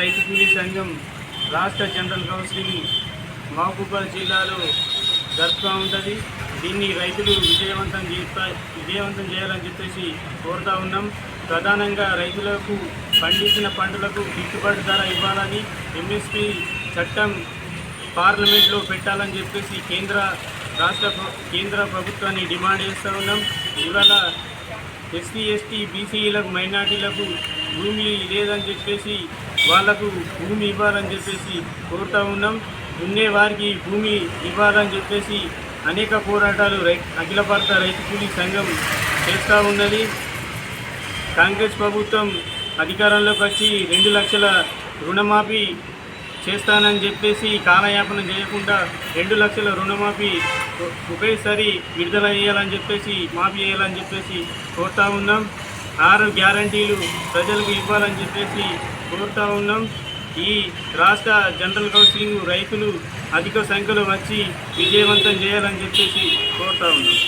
రైతు కూలీ సంఘం రాష్ట్ర జనరల్ కౌన్సిలింగ్ మహబూబాద్ జిల్లాలో జరుపుతూ ఉంటుంది. దీన్ని రైతులు విజయవంతం చేస్తా విజయవంతం చేయాలని చెప్పేసి కోరుతా ఉన్నాం. ప్రధానంగా రైతులకు పండించిన పంటలకు గిట్టుబాటు ధర ఇవ్వాలని ఎంఎస్పి చట్టం పార్లమెంట్లో పెట్టాలని చెప్పేసి కేంద్ర రాష్ట్ర కేంద్ర ప్రభుత్వాన్ని డిమాండ్ చేస్తూ ఉన్నాం. ఇవాళ ఎస్సీ ఎస్టీ బీసీలకు మైనార్టీలకు భూమి లేదని చెప్పేసి వాళ్ళకు భూమి ఇవ్వాలని చెప్పేసి కోరుతా ఉన్నాం. ఉండే వారికి భూమి ఇవ్వాలని చెప్పేసి అనేక పోరాటాలు రై అఖిల భారత రైతు కూలీ సంఘం చేస్తూ ఉన్నది. కాంగ్రెస్ ప్రభుత్వం అధికారంలోకి వచ్చి రెండు లక్షల రుణమాఫీ చేస్తానని చెప్పేసి కాలయాపన చేయకుండా రెండు లక్షల రుణమాఫీ ఒకేసారి విడుదల చేయాలని చెప్పేసి మాఫీ చేయాలని చెప్పేసి కోరుతా ఉన్నాం. ఆరు గ్యారంటీలు ప్రజలకు ఇవ్వాలని చెప్పేసి కోరుతా ఉన్నాం. ఈ రాష్ట్ర జనరల్ కౌన్సిలింగ్ రైతులు అధిక సంఖ్యలో వచ్చి విజయవంతం చేయాలని చెప్పేసి కోరుతా ఉన్నాం.